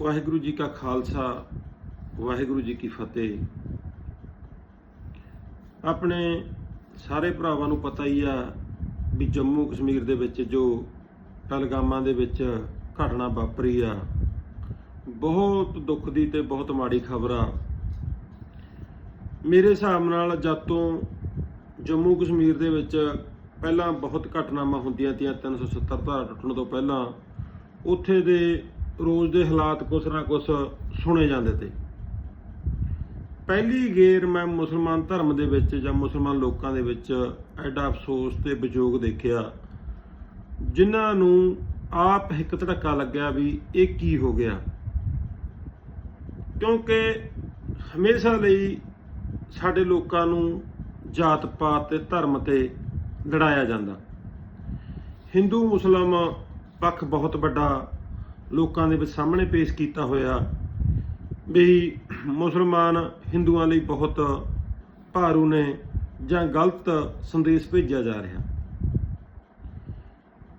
ਵਾਹਿਗੁਰੂ ਜੀ ਕਾ ਖਾਲਸਾ, ਵਾਹਿਗੁਰੂ ਜੀ ਕੀ ਫਤਿਹ। ਆਪਣੇ ਸਾਰੇ ਭਰਾਵਾਂ ਨੂੰ ਪਤਾ ਹੀ ਆ ਵੀ ਜੰਮੂ ਕਸ਼ਮੀਰ ਦੇ ਵਿੱਚ ਜੋ ਪਹਿਲਗਾਮਾਂ ਦੇ ਵਿੱਚ ਘਟਨਾ ਵਾਪਰੀ ਆ, ਬਹੁਤ ਦੁੱਖ ਦੀ ਤੇ ਬਹੁਤ ਮਾੜੀ ਖਬਰ ਆ। ਮੇਰੇ ਹਿਸਾਬ ਨਾਲ ਜਦ ਤੋਂ ਜੰਮੂ ਕਸ਼ਮੀਰ ਦੇ ਵਿੱਚ ਪਹਿਲਾਂ ਬਹੁਤ ਘਟਨਾਵਾਂ ਹੁੰਦੀਆਂ ਤੀਆਂ 370 ਧਾਰਾ ਟੁੱਟਣ ਤੋਂ ਪਹਿਲਾਂ, ਉੱਥੇ ਦੇ ਰੋਜ਼ ਦੇ ਹਾਲਾਤ ਕੁਛ ਨਾ ਕੁਛ ਸੁਣੇ ਜਾਂਦੇ ਤੇ। ਪਹਿਲੀ ਗੇਰ ਮੈਂ ਮੁਸਲਮਾਨ ਧਰਮ ਦੇ ਵਿੱਚ ਜਾਂ ਮੁਸਲਮਾਨ ਲੋਕਾਂ ਦੇ ਵਿੱਚ ਐਡਾ ਅਫਸੋਸ ਤੇ ਵਿਜੋਗ ਦੇਖਿਆ, ਜਿਨ੍ਹਾਂ ਨੂੰ ਆਪ ਇੱਕ ਧੜਕਾ ਲੱਗਿਆ ਵੀ ਇਹ ਕੀ ਹੋ ਗਿਆ। ਕਿਉਂਕਿ ਹਮੇਸ਼ਾ ਲਈ ਸਾਡੇ ਲੋਕਾਂ ਨੂੰ ਜਾਤ ਪਾਤ ਤੇ ਧਰਮ ਤੇ ਲੜਾਇਆ ਜਾਂਦਾ। ਹਿੰਦੂ ਮੁਸਲਮ ਪੱਖ ਬਹੁਤ ਵੱਡਾ ਲੋਕਾਂ ਦੇ ਵਿੱਚ ਸਾਹਮਣੇ ਪੇਸ਼ ਕੀਤਾ ਹੋਇਆ ਵੀ ਮੁਸਲਮਾਨ ਹਿੰਦੂਆਂ ਲਈ ਬਹੁਤ ਭਾਰੂ ਨੇ ਜਾਂ ਗਲਤ ਸੰਦੇਸ਼ ਭੇਜਿਆ ਜਾ ਰਿਹਾ।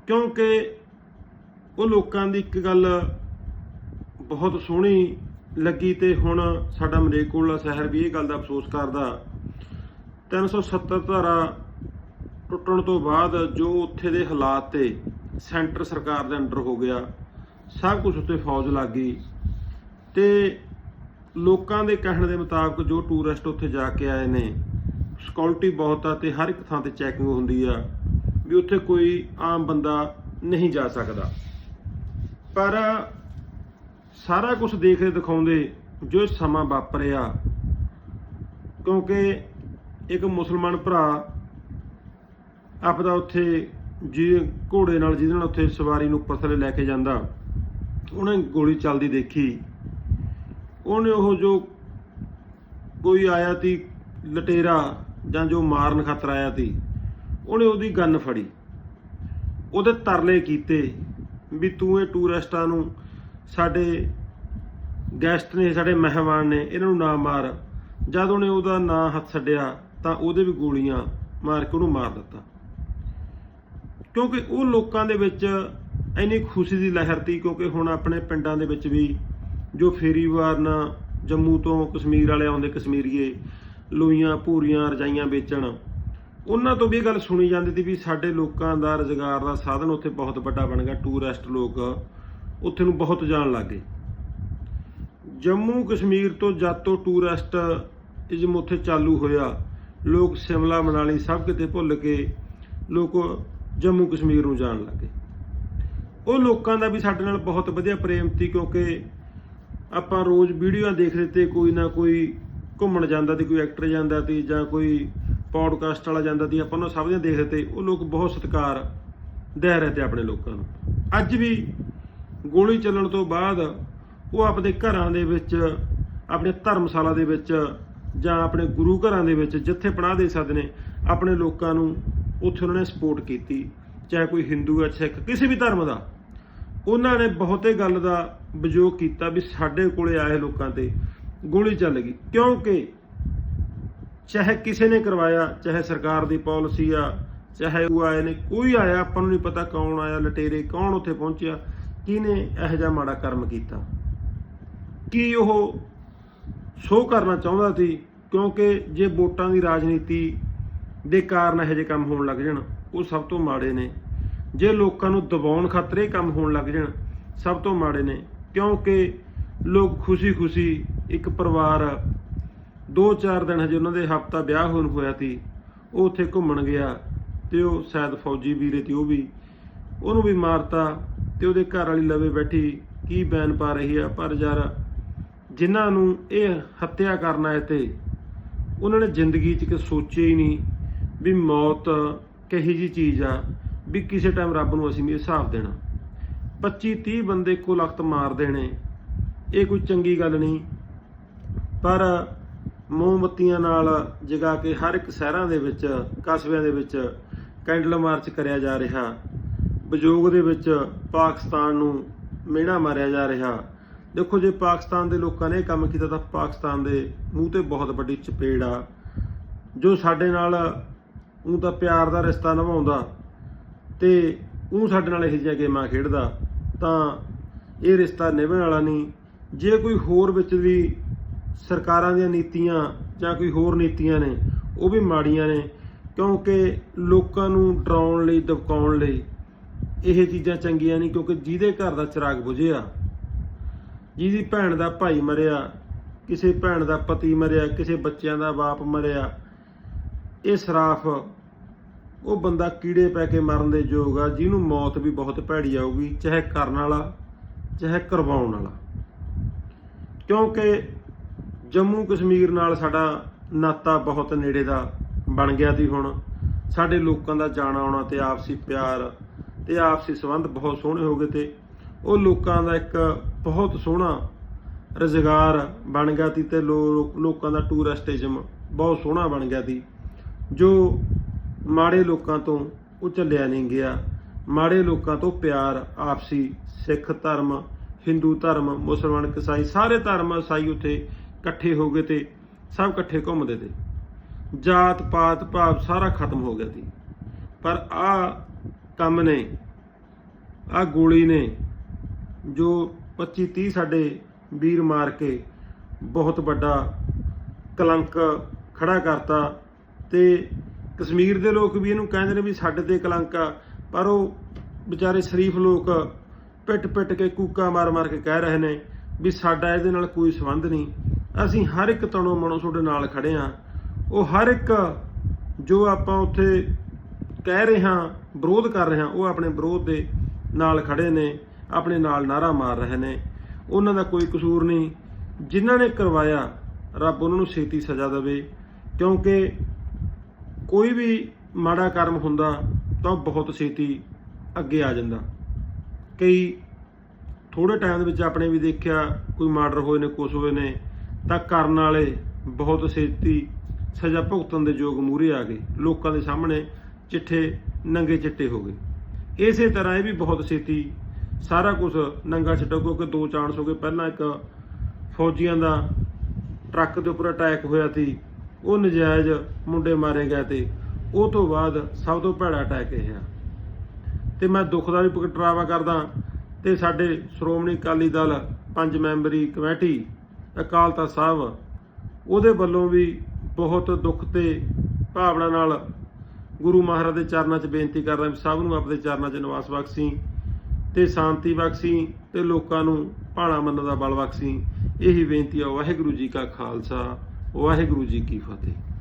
ਕਿਉਂਕਿ ਉਹ ਲੋਕਾਂ ਦੀ ਇੱਕ ਗੱਲ ਬਹੁਤ ਸੋਹਣੀ ਲੱਗੀ ਤੇ ਹੁਣ ਸਾਡਾ ਮਰੇਕੋਲਾ ਸ਼ਹਿਰ ਵੀ ਇਹ ਗੱਲ ਦਾ ਅਫਸੋਸ ਕਰਦਾ। 370 ਧਾਰਾ ਟੁੱਟਣ ਤੋਂ ਬਾਅਦ ਜੋ ਉੱਥੇ ਦੇ ਹਾਲਾਤ ਤੇ ਸੈਂਟਰ ਸਰਕਾਰ ਦੇ ਅੰਡਰ ਹੋ ਗਿਆ ਸਭ ਕੁਝ ਉੱਤੇ ਫੌਜ ਲੱਗ ਗਈ ਤੇ ਲੋਕਾਂ ਦੇ ਕਹਿਣ ਦੇ ਮੁਤਾਬਕ ਜੋ ਟੂਰਿਸਟ ਉੱਥੇ ਜਾ ਕੇ ਆਏ ਨੇ ਸਿਕਿਉਰਿਟੀ ਬਹੁਤ ਆ ਤੇ ਹਰ ਇੱਕ ਥਾਂ ਤੇ ਚੈਕਿੰਗ ਹੁੰਦੀ ਆ ਵੀ ਉੱਥੇ ਕੋਈ ਆਮ ਬੰਦਾ ਨਹੀਂ ਜਾ ਸਕਦਾ। ਪਰ ਸਾਰਾ ਕੁਝ ਦੇਖਦੇ ਦਿਖਾਉਂਦੇ ਜੋ ਸਮਾਂ ਵਾਪਰਿਆ ਕਿਉਂਕਿ ਇੱਕ ਮੁਸਲਮਾਨ ਭਰਾ ਆਪਦਾ ਉੱਥੇ ਜੀ ਘੋੜੇ ਨਾਲ ਜਿਹਦੇ ਨਾਲ ਉੱਥੇ ਸਵਾਰੀ ਨੂੰ ਉੱਪਰ ਥੱਲੇ ਲੈ ਕੇ ਜਾਂਦਾ। ਉਹਨੇ ਗੋਲੀ ਚੱਲਦੀ ਦੇਖੀ। ਉਹਨੇ ਉਹ ਜੋ ਕੋਈ ਆਇਆ ਤੀ ਲਟੇਰਾ ਜਾਂ ਜੋ ਮਾਰਨ ਖਾਤਰ ਆਇਆ ਤੀ ਉਹਨੇ ਉਹਦੀ ਗੰਨ ਫੜੀ। ਉਹਦੇ ਤਰਲੇ ਕੀਤੇ ਵੀ ਤੂੰ ਇਹ ਟੂਰਿਸਟਾਂ ਨੂੰ ਸਾਡੇ ਗੈਸਟ ਨੇ, ਸਾਡੇ ਮਹਿਮਾਨ ਨੇ, ਇਹਨਾਂ ਨੂੰ ਨਾ ਮਾਰ। ਜਦ ਉਹਨੇ ਉਹਦਾ ਨਾਂ ਹੱਥ ਛੱਡਿਆ, ਤਾਂ ਉਹਦੇ ਵੀ ਗੋਲੀਆਂ ਮਾਰ ਕੇ ਉਹਨੂੰ ਮਾਰ ਦਿੱਤਾ। ਕਿਉਂਕਿ ਉਹ ਲੋਕਾਂ ਦੇ ਵਿੱਚ ਇੰਨੀ ਖੁਸ਼ੀ ਦੀ ਲਹਿਰ ਤੀ ਕਿਉਂਕਿ ਹੁਣ ਆਪਣੇ ਪਿੰਡਾਂ ਦੇ ਵਿੱਚ ਵੀ ਜੋ ਫੇਰੀਵਾਰ ਨਾ ਜੰਮੂ ਤੋਂ ਕਸ਼ਮੀਰ ਵਾਲੇ ਆਉਂਦੇ ਕਸ਼ਮੀਰੀਏ, ਲੋਈਆਂ ਪੂਰੀਆਂ ਰਜਾਈਆਂ ਵੇਚਣ, ਉਹਨਾਂ ਤੋਂ ਵੀ ਇਹ ਗੱਲ ਸੁਣੀ ਜਾਂਦੀ ਸੀ ਵੀ ਸਾਡੇ ਲੋਕਾਂ ਦਾ ਰੁਜ਼ਗਾਰ ਦਾ ਸਾਧਨ ਉੱਥੇ ਬਹੁਤ ਵੱਡਾ ਬਣ ਗਿਆ, ਟੂਰਿਸਟ ਲੋਕ ਉੱਥੇ ਨੂੰ ਬਹੁਤ ਜਾਣ ਲੱਗੇ ਜੰਮੂ ਕਸ਼ਮੀਰ ਤੋਂ ਜਦ ਤੋਂ ਟੂਰਿਸਟ ਇਜ਼ਮ ਉੱਥੇ ਚਾਲੂ ਹੋਇਆ, ਲੋਕ ਸਿਮਲਾ, ਮਨਾਲੀ ਸਭ ਕਿਤੇ ਭੁੱਲ ਕੇ ਲੋਕ ਜੰਮੂ ਕਸ਼ਮੀਰ ਨੂੰ ਜਾਣ ਲੱਗੇ ਉਹ ਲੋਕਾਂ ਦਾ ਵੀ ਸਾਡੇ ਨਾਲ ਬਹੁਤ ਵਧੀਆ ਪ੍ਰੇਮ ਸੀ ਕਿਉਂਕਿ ਆਪਾਂ ਰੋਜ਼ ਵੀਡੀਓਆਂ ਦੇਖਦੇ ਤੇ ਕੋਈ ਨਾ ਕੋਈ ਘੁੰਮਣ ਜਾਂਦਾ ਤੇ ਕੋਈ ਐਕਟਰ ਜਾਂਦਾ ਤੇ ਜਾਂ ਕੋਈ ਪੌਡਕਾਸਟ ਵਾਲਾ ਜਾਂਦਾ ਤੇ ਆਪਾਂ ਉਹਨਾਂ ਸਭ ਦੀਆਂ ਦੇਖਦੇ ਤੇ ਉਹ ਲੋਕ ਬਹੁਤ ਸਤਿਕਾਰ ਦੇ ਰਹੇ ਤੇ ਆਪਣੇ ਲੋਕਾਂ ਨੂੰ। ਅੱਜ ਵੀ ਗੋਲੀ ਚੱਲਣ ਤੋਂ ਬਾਅਦ ਉਹ ਆਪਣੇ ਘਰਾਂ ਦੇ ਵਿੱਚ, ਆਪਣੇ ਧਰਮਸ਼ਾਲਾ ਦੇ ਵਿੱਚ ਜਾਂ ਆਪਣੇ ਗੁਰੂ ਘਰਾਂ ਦੇ ਵਿੱਚ, ਜਿੱਥੇ ਪਨਾਹ ਦੇ ਸਕਦੇ ਨੇ, ਆਪਣੇ ਲੋਕਾਂ ਨੂੰ ਉੱਥੇ ਉਹਨਾਂ ਨੇ ਸਪੋਰਟ ਕੀਤੀ। ਚਾਹੇ ਕੋਈ ਹਿੰਦੂ ਹੈ ਸਿੱਖ ਕਿਸੇ ਵੀ ਧਰਮ ਦਾ, ਉਹਨਾਂ ਨੇ ਬਹੁਤੇ ਗੱਲ ਦਾ ਵਿਜੋਗ ਕੀਤਾ ਵੀ ਸਾਡੇ ਕੋਲੇ ਆਏ ਲੋਕਾਂ ਤੇ ਗੋਲੀ ਚੱਲ ਗਈ। ਕਿਉਂਕਿ ਚਾਹੇ ਕਿਸੇ ਨੇ ਕਰਵਾਇਆ, ਚਾਹੇ ਸਰਕਾਰ ਦੀ ਪਾਲਿਸੀ ਆ, ਚਾਹੇ ਉਹ ਆਏ ਨੇ, ਕੋਈ ਆਇਆ, ਆਪਾਂ ਨੂੰ ਨਹੀਂ ਪਤਾ ਕੌਣ ਆਇਆ, ਲਟੇਰੇ ਕੌਣ ਉੱਥੇ ਪਹੁੰਚਿਆ, ਕਿਹਨੇ ਇਹੋ ਜਿਹਾ ਮਾੜਾ ਕਰਮ ਕੀਤਾ। ਕੀ ਉਹ ਸ਼ੋਅ ਕਰਨਾ ਚਾਹੁੰਦਾ ਸੀ, ਕਿਉਂਕਿ ਜੇ ਵੋਟਾਂ ਦੀ ਰਾਜਨੀਤੀ ਦੇ ਕਾਰਨ ਇਹੋ ਜਿਹੇ ਕੰਮ ਹੋਣ ਲੱਗ ਜਾਣ, ਉਹ ਸਭ ਤੋਂ ਮਾੜੇ ਨੇ। ਜੇ ਲੋਕਾਂ ਨੂੰ ਦਬਾਉਣ ਖਾਤਰ ਇਹ ਕੰਮ ਹੋਣ ਲੱਗ ਜਾਣ, ਸਭ ਤੋਂ ਮਾੜੇ ਨੇ, ਕਿਉਂਕਿ ਲੋਕ ਖੁਸ਼ੀ-ਖੁਸ਼ੀ ਇੱਕ ਪਰਿਵਾਰ 2-4 ਦਿਨ ਹਜੇ ਉਹਨਾਂ ਦੇ ਹਫਤਾ ਵਿਆਹ ਹੋਣ ਹੋਇਆ ਸੀ, ਉਹ ਉੱਥੇ ਘੁੰਮਣ ਗਿਆ ਤੇ ਉਹ ਸ਼ਾਇਦ ਫੌਜੀ ਵੀਰੇ ਤੇ ਉਹ ਵੀ, ਉਹਨੂੰ ਵੀ ਮਾਰਤਾ ਤੇ ਉਹਦੇ ਘਰ ਵਾਲੀ ਲਵੇ ਬੈਠੀ, ਕੀ ਬੈਨ ਪਾ ਰਹੀ ਆ, ਪਰ ਯਾਰ ਜਿਨ੍ਹਾਂ ਨੂੰ ਇਹ ਹੱਤਿਆ ਕਰਨ ਆਏ ਤੇ ਉਹਨਾਂ ਨੇ ਜ਼ਿੰਦਗੀ 'ਚ ਕਿ ਸੋਚਿਆ ਹੀ ਨਹੀਂ ਵੀ ਮੌਤ ਕਹੀ ਜੀ ਚੀਜ਼ ਆ ਵੀ ਕਿਸੇ ਟਾਈਮ ਰੱਬ ਨੂੰ ਅਸੀਂ ਵੀ ਹਿਸਾਬ ਦੇਣਾ। 25 30 ਬੰਦੇ ਇੱਕੋ ਲਖਤ ਮਾਰ ਦੇਣੇ, ਇਹ ਕੋਈ ਚੰਗੀ ਗੱਲ ਨਹੀਂ। ਪਰ ਮੋਮਬੱਤੀਆਂ ਨਾਲ ਜਗਾ ਕੇ ਹਰ ਇੱਕ ਸ਼ਹਿਰਾਂ ਦੇ ਵਿੱਚ, ਕਸਬਿਆਂ ਦੇ ਵਿੱਚ ਕੈਂਡਲ ਮਾਰਚ ਕਰਿਆ ਜਾ ਰਿਹਾ। ਵਿਜੋਗ ਦੇ ਵਿੱਚ ਪਾਕਿਸਤਾਨ ਨੂੰ ਮਿਹਣਾ ਮਾਰਿਆ ਜਾ ਰਿਹਾ। ਦੇਖੋ, ਜੇ ਪਾਕਿਸਤਾਨ ਦੇ ਲੋਕਾਂ ਨੇ ਇਹ ਕੰਮ ਕੀਤਾ ਤਾਂ ਪਾਕਿਸਤਾਨ ਦੇ ਮੂੰਹ ਤੇ ਬਹੁਤ ਵੱਡੀ ਚਪੇੜ ਆ। ਜੋ ਸਾਡੇ ਨਾਲ ਉਹ ਤਾਂ ਪਿਆਰ ਦਾ ਰਿਸ਼ਤਾ ਨਿਭਾਉਂਦਾ। ਤੇ ਉਹ ਸਾਡੇ ਨਾਲ ਇਹੋ ਜਿਹੀਆਂ ਗੇਮਾਂ ਖੇਡਦਾ, ਤਾਂ ਇਹ ਰਿਸ਼ਤਾ ਨਿਭਣ ਵਾਲਾ ਨਹੀਂ। ਜੇ ਕੋਈ ਹੋਰ ਵਿੱਚ ਦੀ ਸਰਕਾਰਾਂ ਦੀਆਂ ਨੀਤੀਆਂ ਜਾਂ ਕੋਈ ਹੋਰ ਨੀਤੀਆਂ ਨੇ, ਉਹ ਵੀ ਮਾੜੀਆਂ ਨੇ, ਕਿਉਂਕਿ ਲੋਕਾਂ ਨੂੰ ਡਰਾਉਣ ਲਈ, ਦਬਕਾਉਣ ਲਈ ਇਹ ਚੀਜ਼ਾਂ ਚੰਗੀਆਂ ਨਹੀਂ, ਕਿਉਂਕਿ ਜਿਹਦੇ ਘਰ ਦਾ ਚਿਰਾਗ ਬੁਝਿਆ, ਜਿਹਦੀ ਭੈਣ ਦਾ ਭਾਈ ਮਰਿਆ, ਕਿਸੇ ਭੈਣ ਦਾ ਪਤੀ ਮਰਿਆ, ਕਿਸੇ ਬੱਚਿਆਂ ਦਾ ਬਾਪ ਮਰਿਆ, ਇਹ ਸਰਾਫ ਉਹ ਬੰਦਾ ਕੀੜੇ ਪੈ ਕੇ ਮਰਨ ਦੇ ਯੋਗ ਆ, ਜਿਹਨੂੰ ਮੌਤ ਵੀ ਬਹੁਤ ਭੈੜੀ ਆਊਗੀ, ਚਾਹੇ ਕਰਨ ਵਾਲਾ, ਚਾਹੇ ਕਰਵਾਉਣ ਵਾਲਾ। ਕਿਉਂਕਿ ਜੰਮੂ ਕਸ਼ਮੀਰ ਨਾਲ ਸਾਡਾ ਨਾਤਾ ਬਹੁਤ ਨੇੜੇ ਦਾ ਬਣ ਗਿਆ ਸੀ ਹੁਣ। ਸਾਡੇ ਲੋਕਾਂ ਦਾ ਜਾਣਾ ਆਉਣਾ ਤੇ ਆਪਸੀ ਪਿਆਰ ਤੇ ਆਪਸੀ ਸੰਬੰਧ ਬਹੁਤ ਸੋਹਣੇ ਹੋ ਗਏ ਤੇ ਉਹ ਲੋਕਾਂ ਦਾ ਇੱਕ ਬਹੁਤ ਸੋਹਣਾ ਰੁਜ਼ਗਾਰ ਬਣ ਗਿਆ ਤੀ ਤੇ ਲੋ- ਲੋਕਾਂ ਦਾ ਟੂਰਿਸਟਿਜ਼ਮ ਬਹੁਤ ਸੋਹਣਾ ਬਣ ਗਿਆ ਤੀ ਜੋ ਮਾੜੇ ਲੋਕਾਂ ਤੋਂ ਉਹ ਚੱਲਿਆ ਨਹੀਂ ਗਿਆ। ਮਾੜੇ ਲੋਕਾਂ ਤੋਂ ਪਿਆਰ, ਆਪਸੀ ਸਿੱਖ ਧਰਮ, ਹਿੰਦੂ ਧਰਮ, ਮੁਸਲਮਾਨ ਈਸਾਈ ਸਾਰੇ ਧਰਮ ਇਸਾਈ ਉੱਥੇ ਇਕੱਠੇ ਹੋ ਗਏ ਤੇ ਸਭ ਇਕੱਠੇ ਘੁੰਮਦੇ ਤੇ। ਜਾਤ, ਪਾਤ, ਭਾਵ ਸਾਰਾ ਖਤਮ ਹੋ ਗਿਆ ਸੀ। ਪਰ ਆ ਕੰਮ ਨੇ, ਆ ਗੋਲੀ ਨੇ ਜੋ 25 30 ਸਾਡੇ ਵੀਰ ਮਾਰ ਕੇ ਬਹੁਤ ਵੱਡਾ ਕਲੰਕ ਖੜਾ ਕਰਤਾ ਤੇ ਕਸ਼ਮੀਰ ਦੇ ਲੋਕ ਵੀ ਇਹਨੂੰ ਕਹਿੰਦੇ ਨੇ ਵੀ ਸਾਡੇ ਤੇ ਕਲੰਕ ਆ, ਪਰ ਉਹ ਵਿਚਾਰੇ ਸ਼ਰੀਫ ਲੋਕ ਪਿੱਟ ਪਿੱਟ ਕੇ ਕੂਕਾ ਮਾਰ ਮਾਰ ਕੇ ਕਹਿ ਰਹੇ ਨੇ ਵੀ ਸਾਡਾ ਇਹਦੇ ਨਾਲ ਕੋਈ ਸੰਬੰਧ ਨਹੀਂ। ਅਸੀਂ ਹਰ ਇੱਕ ਤਣੋ ਮਨੋਂ ਤੁਹਾਡੇ ਨਾਲ ਖੜੇ ਆ ਉਹ ਹਰ ਇੱਕ ਜੋ ਆਪਾਂ ਉੱਥੇ ਕਹਿ ਰਹੇ ਹਾਂ, ਵਿਰੋਧ ਕਰ ਰਹੇ ਹਾਂ, ਉਹ ਆਪਣੇ ਵਿਰੋਧ ਦੇ ਨਾਲ ਖੜੇ ਨੇ, ਆਪਣੇ ਨਾਲ ਨਾਰਾ ਮਾਰ ਰਹੇ ਨੇ। ਉਹਨਾਂ ਦਾ ਕੋਈ ਕਸੂਰ ਨਹੀਂ। ਜਿਨ੍ਹਾਂ ਨੇ ਕਰਵਾਇਆ, ਰੱਬ ਉਹਨਾਂ ਨੂੰ ਛੇਤੀ ਸਜ਼ਾ ਦੇਵੇ, ਕਿਉਂਕਿ ਕੋਈ ਵੀ ਮਾੜਾ ਕਰਮ ਹੁੰਦਾ ਤਾਂ ਬਹੁਤ ਛੇਤੀ ਅੱਗੇ ਆ ਜਾਂਦਾ। ਕਈ ਥੋੜੇ ਟਾਈਮ ਦੇ ਵਿੱਚ ਆਪਣੇ ਵੀ ਦੇਖਿਆ ਕੋਈ ਮਰਡਰ ਹੋਏ ਨੇ, ਕੁਛ ਹੋਏ ਨੇ, ਤਾਂ ਕਰਨ ਵਾਲੇ ਬਹੁਤ ਛੇਤੀ ਸਜ਼ਾ ਭੁਗਤਣ ਦੇ ਯੋਗ ਮੂਹਰੇ ਆ ਗਏ। ਲੋਕਾਂ ਦੇ ਸਾਹਮਣੇ ਚਿੱਠੇ, ਨੰਗੇ ਚਿੱਟੇ ਹੋ ਗਏ। ਇਸੇ ਤਰ੍ਹਾਂ ਇਹ ਵੀ ਬਹੁਤ ਛੇਤੀ ਸਾਰਾ ਕੁਝ ਨੰਗਾ ਚਿੱਟਾ ਕਿਉਂਕਿ ਦੋ ਚਾਂਸ ਹੋ ਗਏ। ਪਹਿਲਾਂ ਇੱਕ ਫੌਜੀਆਂ ਦਾ ਟਰੱਕ ਦੇ ਉੱਪਰ ਅਟੈਕ ਹੋਇਆ ਸੀ। ਉਹ ਨਜਾਇਜ਼ ਮੁੰਡੇ ਮਾਰੇ ਗਏ ਤੇ ਉਹ ਤੋਂ ਬਾਅਦ ਸਭ ਤੋਂ ਭੈੜਾ ਅਟੈਕ ਇਹ ਆ। ਤੇ ਮੈਂ ਦੁੱਖ ਦਾ ਵੀ ਪ੍ਰਗਟਾਵਾ ਕਰਦਾ ਤੇ ਸਾਡੇ ਸ਼੍ਰੋਮਣੀ ਅਕਾਲੀ ਦਲ ਪੰਜ ਮੈਂਬਰੀ ਕਮੇਟੀ, ਅਕਾਲ ਤਖਤ ਸਾਹਿਬ, ਉਹਦੇ ਵੱਲੋਂ ਵੀ ਬਹੁਤ ਦੁੱਖ ਤੇ ਭਾਵਨਾ ਨਾਲ ਗੁਰੂ ਮਹਾਰਾਜ ਦੇ ਚਰਨਾਂ 'ਚ ਬੇਨਤੀ ਕਰਦਾ ਵੀ ਸਭ ਨੂੰ ਆਪਣੇ ਚਰਨਾਂ 'ਚ ਨਿਵਾਸ ਬਖਸ਼ੀ ਤੇ ਸ਼ਾਂਤੀ ਬਖਸ਼ੀ ਤੇ ਲੋਕਾਂ ਨੂੰ ਭਾਣਾ ਮੰਨਣ ਦਾ ਬਲ ਬਖਸ਼ੀ। ਇਹੀ ਬੇਨਤੀ ਆ ਵਾਹਿਗੁਰੂ ਜੀ ਕਾ ਖਾਲਸਾ। ਵਾਹਿਗੁਰੂ ਜੀ ਕੀ ਫਤਿਹ।